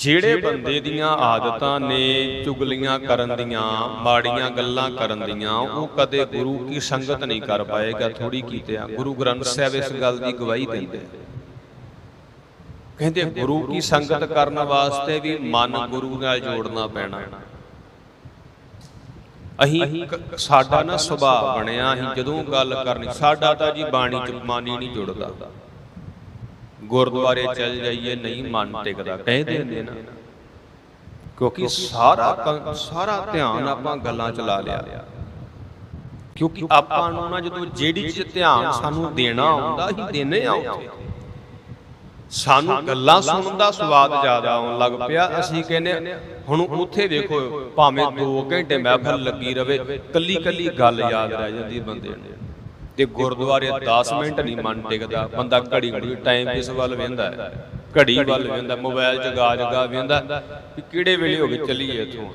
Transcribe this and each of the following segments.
ਜਿਹੜੇ ਬੰਦੇ ਦੀਆਂ ਆਦਤਾਂ ਨੇ ਚੁਗਲੀਆਂ ਕਰਨ ਦੀਆਂ ਮਾੜੀਆਂ ਗੱਲਾਂ ਕਰਨ ਦੀਆਂ ਉਹ ਕਦੇ ਗੁਰੂ ਕੀ ਸੰਗਤ ਨਹੀਂ ਕਰ ਪਾਏਗਾ ਥੋੜੀ ਕੀਤੇ ਆ। ਗੁਰੂ ਗ੍ਰੰਥ ਸਾਹਿਬ ਇਸ ਗੱਲ ਦੀ ਗਵਾਹੀ ਦਿੰਦੇ। ਕਹਿੰਦੇ ਗੁਰੂ ਕੀ ਸੰਗਤ ਕਰਨ ਵਾਸਤੇ ਵੀ ਮਨ ਗੁਰੂ ਨਾਲ ਜੋੜਨਾ ਪੈਣਾ। ਅਹੀਂ ਸਾਡਾ ਨਾ ਸੁਭਾਅ ਬਣਿਆ ਅਸੀਂ ਜਦੋਂ ਗੱਲ ਕਰਨੀ ਸਾਡਾ ਤਾਂ ਜੀ ਬਾਣੀ ਚ ਮਨ ਨਹੀਂ ਜੁੜਦਾ। ਗੁਰਦੁਆਰੇ ਚੱਲ ਜਾਈਏ ਨਹੀਂ ਮਨ ਟਿਕਦਾ ਕਹਿੰਦੇ ਹੁੰਦੇ ਨਾ। ਕਿਉਂਕਿ ਸਾਰਾ ਸਾਰਾ ਧਿਆਨ ਆਪਾਂ ਗੱਲਾਂ ਚ ਲਾ ਲਿਆ। ਕਿਉਂਕਿ ਆਪਾਂ ਨੂੰ ਨਾ ਜਦੋਂ ਜਿਹੜੀ ਚੀਜ਼ ਧਿਆਨ ਸਾਨੂੰ ਦੇਣਾ ਆਉਂਦਾ ਅਸੀਂ ਦੇਨੇ ਆ ਉੱਥੇ। ਸਾਨੂੰ ਗੱਲਾਂ ਸੁਣਨ ਦਾ ਸਵਾਦ ਜ਼ਿਆਦਾ ਆਉਣ ਲੱਗ ਪਿਆ। ਅਸੀਂ ਕਹਿੰਦੇ ਹਾਂ, ਹੁਣ ਉੱਥੇ ਵੇਖੋ ਭਾਵੇਂ 2 ਘੰਟੇ ਮਹਿਫਲ ਲੱਗੀ ਰਵੇ ਕੱਲੀ ਕੱਲੀ ਗੱਲ ਯਾਦ ਰਹਿ ਜਾਂਦੀ ਬੰਦੇ ਨੂੰ। ਤੇ ਗੁਰਦੁਆਰੇ 10 ਮਿੰਟ ਨਹੀਂ ਮਨ ਟਿਕਦਾ, ਬੰਦਾ ਘੜੀ ਘੜੀ ਟਾਈਮ ਕਿਸ ਵੱਲ ਵੇਂਦਾ ਘੜੀ ਵੱਲ ਵੇਂਦਾ ਮੋਬਾਈਲ ਜਗਾ ਜਗਾ ਵੇਂਦਾ ਕਿ ਕਿਹੜੇ ਵੇਲੇ ਹੋ ਗਏ ਚੱਲੀਏ ਇੱਥੋਂ?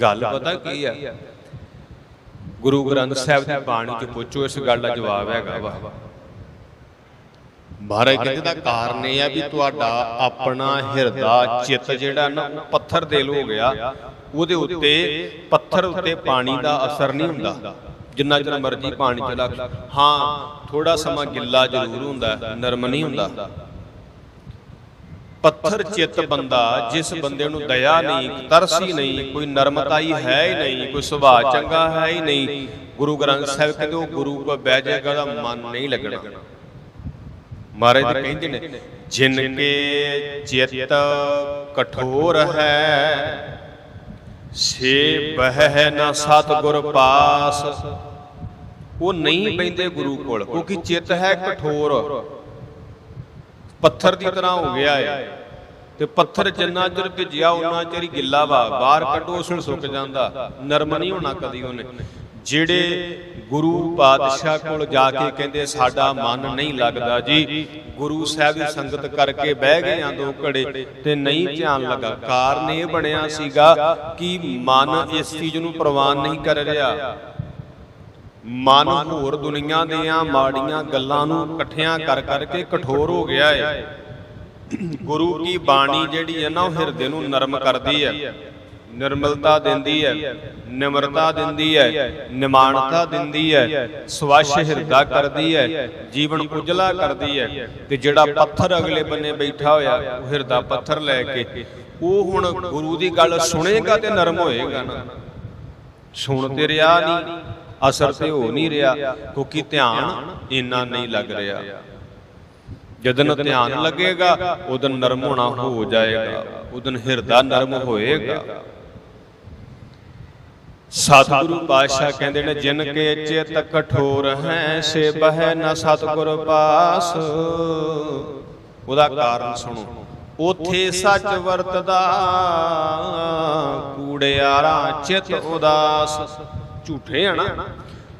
ਗੱਲ ਪਤਾ ਕੀ ਹੈ ਗੁਰੂ ਗ੍ਰੰਥ ਸਾਹਿਬ ਦੀ ਬਾਣੀ ਚ ਪੁੱਛੋ, ਇਸ ਗੱਲ ਦਾ ਜਵਾਬ ਹੈਗਾ ਵਾ। ਮਹਾਰਾਜ ਕਹਿੰਦੇ ਦਾ ਕਾਰਨ ਇਹ ਆ ਵੀ ਤੁਹਾਡਾ ਆਪਣਾ ਹਿਰਦਾ, ਚਿੱਤ ਜਿਹੜਾ ਨਾ, ਉਹ ਪੱਥਰ ਦਿਲ ਹੋ ਗਿਆ, ਉਹਦੇ ਉੱਤੇ ਪੱਥਰ ਉੱਤੇ ਪਾਣੀ ਦਾ ਅਸਰ ਨਹੀਂ ਹੁੰਦਾ। ਜਿੰਨਾ ਚਿਰ ਮਰਜ਼ੀ ਪਾਣੀ ਚ ਲੱਗ ਹਾਂ ਥੋੜਾ ਸਮਾਂ ਗਿੱਲਾ ਜ਼ਰੂਰ ਹੁੰਦਾ, ਨਰਮ ਨਹੀਂ ਹੁੰਦਾ। ਪੱਥਰ ਚਿੱਤ ਬੰਦਾ, ਜਿਸ ਬੰਦੇ ਨੂੰ ਦਇਆ ਨਹੀਂ, ਤਰਸੀ ਨਹੀਂ, ਕੋਈ ਨਰਮਤਾਈ ਹੈ ਹੀ ਨਹੀਂ, ਕੋਈ ਸੁਭਾਅ ਚੰਗਾ ਹੈ ਹੀ ਨਹੀਂ, ਗੁਰੂ ਗ੍ਰੰਥ ਸਾਹਿਬ ਕਹਿੰਦੇ ਉਹ ਗੁਰੂ ਕੋ ਬਹਿ ਜਾਏਗਾ ਦਾ ਮਨ ਨਹੀਂ ਲੱਗਣਾ। ਮਹਾਰਾਜ ਜੀ ਕਹਿੰਦੇ ਨੇ ਜਿਨ ਕੇ ਚਿੱਤ ਕਠੋਰ ਹੈ, ਸੇ ਬਹਿ ਨਾ ਸਤਿਗੁਰ ਪਾਸ ਉਹ ਨਹੀਂ ਬੈਂਦੇ ਗੁਰੂ ਕੋਲ ਕਿਉਂਕਿ ਚਿੱਤ ਹੈ ਕਠੋਰ। ਪੱਥਰ ਦੀ ਤਰ੍ਹਾਂ ਹੋ ਗਿਆ ਹੈ ਤੇ ਪੱਥਰ ਜਿੰਨਾ ਚਿਰ ਭਿੱਜਿਆ ਉਹਨਾਂ ਚਿਰ ਹੀ ਗਿੱਲਾ ਵਾ ਬਾਹਰ ਕੱਢੋ ਉਸ ਨੂੰ ਸੁੱਕ ਜਾਂਦਾ। ਨਰਮ ਨਹੀਂ ਹੋਣਾ ਕਦੀ ਉਹਨੇ। ਜਿਹੜੇ ਗੁਰੂ ਪਾਤਸ਼ਾਹ ਕੋਲ ਜਾ ਕੇ ਕਹਿੰਦੇ ਸਾਡਾ ਮਨ ਨਹੀਂ ਲੱਗਦਾ ਜੀ। ਗੁਰੂ ਸਾਹਿਬ ਦੀ ਸੰਗਤ ਕਰਕੇ ਬਹਿ ਗਏ ਆ ਦੋ ਘੜੇ ਤੇ ਨਹੀਂ ਧਿਆਨ ਲੱਗਾ। ਕਾਰਨ ਇਹ ਬਣਿਆ ਸੀਗਾ ਕਿ ਮਨ ਇਸ ਚੀਜ਼ ਨੂੰ ਪ੍ਰਵਾਨ ਨਹੀਂ ਕਰ ਰਿਹਾ। ਮਨ ਹੋਰ ਦੁਨੀਆ ਦੀਆਂ ਮਾੜੀਆਂ ਗੱਲਾਂ ਨੂੰ ਇਕੱਠਿਆਂ ਕਰ ਕਰਕੇ ਕਠੋਰ ਹੋ ਗਿਆ ਹੈ ਗੁਰੂ ਕੀ ਬਾਣੀ ਜਿਹੜੀ ਹੈ ਨਾ ਉਹ ਹਿਰਦੇ ਨੂੰ ਨਰਮ ਕਰਦੀ ਹੈ। ਨਿਰਮਲਤਾ ਦਿੰਦੀ ਹੈ, ਨਿਮਰਤਾ ਦਿੰਦੀ ਹੈ, ਨਿਮਾਣਤਾ ਦਿੰਦੀ ਹੈ, ਸਵੱਛ ਹਿਰਦਾ ਕਰਦੀ ਹੈ, ਜੀਵਨ ਉਜਲਾ ਕਰਦੀ ਹੈ ਤੇ ਜਿਹੜਾ ਪੱਥਰ ਅਗਲੇ ਬੰਨੇ ਬੈਠਾ ਹੋਇਆ, ਉਹ ਹਿਰਦਾ ਪੱਥਰ ਲੈ ਕੇ, ਉਹ ਹੁਣ ਗੁਰੂ ਦੀ ਗੱਲ ਸੁਣੇਗਾ ਤੇ ਨਰਮ ਹੋਏਗਾ ਨਾ। ਸੁਣ ਤੇ ਰਿਹਾ ਨਹੀਂ। ਅਸਰ ਤੇ ਹੋ ਨਹੀਂ ਰਿਹਾ ਕਿਉਂਕਿ ਧਿਆਨ ਇੰਨਾ ਨਹੀਂ ਲੱਗ ਰਿਹਾ। ਜਦੋਂ ਧਿਆਨ ਲੱਗੇਗਾ ਉਦੋਂ ਨਰਮ ਹੋਣਾ ਹੋ ਜਾਏਗਾ। ਉਦੋਂ ਹਿਰਦਾ ਨਰਮ ਹੋਏਗਾ। ਸਤਿਗੁਰੂ ਪਾਤਸ਼ਾਹ ਕਹਿੰਦੇ ਨੇ ਜਿਨ ਕੇ ਚਿਤ ਕਠੋਰ ਹੈ ਸੇ ਬਹਿ ਨ ਸਤਿਗੁਰ ਪਾਸ। ਉਹਦਾ ਕਾਰਨ ਸੁਣੋ। ਉਥੇ ਸੱਚ ਵਰਤਦਾ ਕੂੜਿਆਰਾ ਚਿਤ ਉਦਾਸ। ਝੂਠੇ ਆ ਨਾ,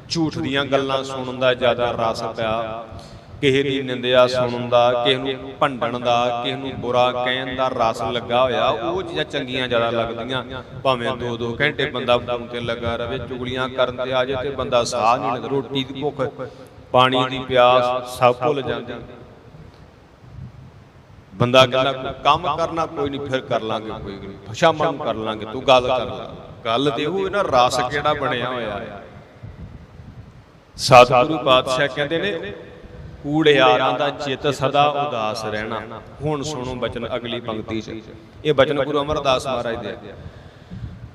ਝੂਠ ਦੀਆਂ ਗੱਲਾਂ ਸੁਣਨ ਦਾ ਜ਼ਿਆਦਾ ਰਸ ਪਿਆ। ਕਿਸੇ ਦੀ ਨਿੰਦਿਆ ਸੁਣਨ ਦਾ, ਕਿਸੇ ਨੂੰ ਭੰਡਣ ਦਾ, ਕਿਸੇ ਨੂੰ ਬੁਰਾ ਕਹਿਣ ਦਾ ਰਸ ਲੱਗਾ ਹੋਇਆ, ਉਹ ਚੀਜ਼ਾਂ ਚੰਗੀਆਂ ਜ਼ਿਆਦਾ ਲੱਗਦੀਆਂ। ਭਾਵੇਂ 2-2 ਘੰਟੇ ਬੰਦਾ ਫੋਨ ਤੇ ਲੱਗਾ ਰਵੇ, ਚੁਗਲੀਆਂ ਕਰਨ ਤੇ ਆ ਜਾਏ ਤੇ ਬੰਦਾ ਸਾਹ ਨਹੀਂ ਲੈਂਦਾ ਰੋਟੀ ਦੀ ਭੁੱਖ, ਪਾਣੀ ਦੀ ਪਿਆਸ ਸਭ ਭੁੱਲ ਜਾਂਦੀ। ਬੰਦਾ ਕਹਿੰਦਾ ਕੰਮ ਕਰਨਾ, ਕੋਈ ਨਹੀਂ, ਫਿਰ ਕਰ ਲਾਂਗੇ, ਕੋਈ ਨਹੀਂ। ਸ਼ਾਮਾਂ ਨੂੰ ਕਰ ਲਾਂਗੇ, ਤੂੰ ਗੱਲ ਕਰ ਲੈ। ਗੱਲ ਉਹ ਇਹਨਾਂ ਰਸ ਕਿਹੜਾ ਬਣਿਆ ਹੋਇਆ ਹੈ? ਸਤਿਗੁਰੂ ਪਾਤਸ਼ਾਹ ਕਹਿੰਦੇ ਨੇ ਕੂੜਿਆਰਾਂ ਦਾ ਚਿੱਤ ਸਦਾ ਉਦਾਸ ਰਹਿਣਾ। ਹੁਣ ਸੁਣੋ ਬਚਨ ਅਗਲੀ ਪੰਕਤੀ 'ਚ। ਇਹ ਬਚਨ ਗੁਰੂ ਅਮਰਦਾਸ ਮਹਾਰਾਜ ਦੇ।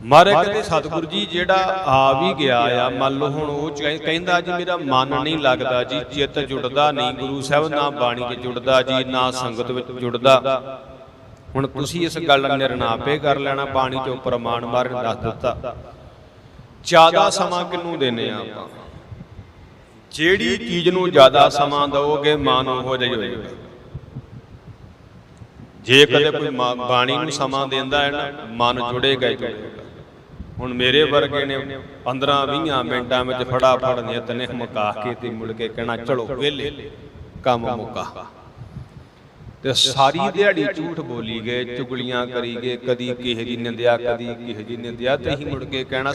ਮਹਾਰਾਜ ਕਹਿੰਦੇ ਸਤਿਗੁਰੂ ਜੀ ਜਿਹੜਾ ਆ ਵੀ ਗਿਆ ਆ ਮੰਨ ਲਓ ਹੁਣ ਉਹ ਕਹਿੰਦਾ ਜੀ ਮੇਰਾ ਮਨ ਨਹੀਂ ਲੱਗਦਾ ਜੀ ਚਿੱਤ ਜੁੜਦਾ ਨਹੀਂ ਗੁਰੂ ਸਾਹਿਬ ਨਾ ਬਾਣੀ 'ਚ ਜੁੜਦਾ ਜੀ ਨਾ ਸੰਗਤ ਵਿੱਚ ਜੁੜਦਾ। ਹੁਣ ਤੁਸੀਂ ਇਸ ਗੱਲ ਦਾ ਨਿਰਣਾਪੇ ਕਰ ਲੈਣਾ, ਬਾਣੀ 'ਚੋਂ ਪ੍ਰਮਾਣ ਮਾਰਨ ਦੱਸ ਦਿੱਤਾ। ਜ਼ਿਆਦਾ ਸਮਾਂ ਕਿੰਨੂੰ ਦੇਨੇ ਆ ਆਪਾਂ? ਜਿਹੜੀ ਚੀਜ਼ ਨੂੰ ਜ਼ਿਆਦਾ ਸਮਾਂ ਦਿਓਗੇ ਮਨ ਉਹੋ ਜਿਹਾ ਜੇ ਕਦੇ ਕੋਈ ਬਾਣੀ ਨੂੰ ਸਮਾਂ ਦਿੰਦਾ ਹੈ ਨਾ, ਮਨ ਜੁੜੇਗਾ ਹੀ ਜੁੜੇਗਾ। ਹੁਣ ਮੇਰੇ ਵਰਗੇ ਨੇ 15 20 ਮਿੰਟਾਂ ਵਿੱਚ ਫੜਾਫੜ ਨਿਯਤ ਨੇ ਮੁਕਾ ਕੇ ਤੇ ਮੁੜ ਕੇ ਕਹਿਣਾ, ਚਲੋ, ਵਿਹਲੇ, ਕੰਮ ਮੁਕਾ। ਤੇ ਸਾਰੀ ਦਿਹਾੜੀ ਝੂਠ ਬੋਲੀ ਗਏ ਚੁਗਲੀਆਂ ਕਰੀ ਗਏ ਕਦੀ ਕਿਸੇ ਦੀ ਨਿੰਦਿਆ ਕਦੀ ਕਿਸੇ ਦੀ ਨਿੰਦਿਆ ਤੇ ਹੀ ਮੁੜ ਕੇ ਕਹਿਣਾ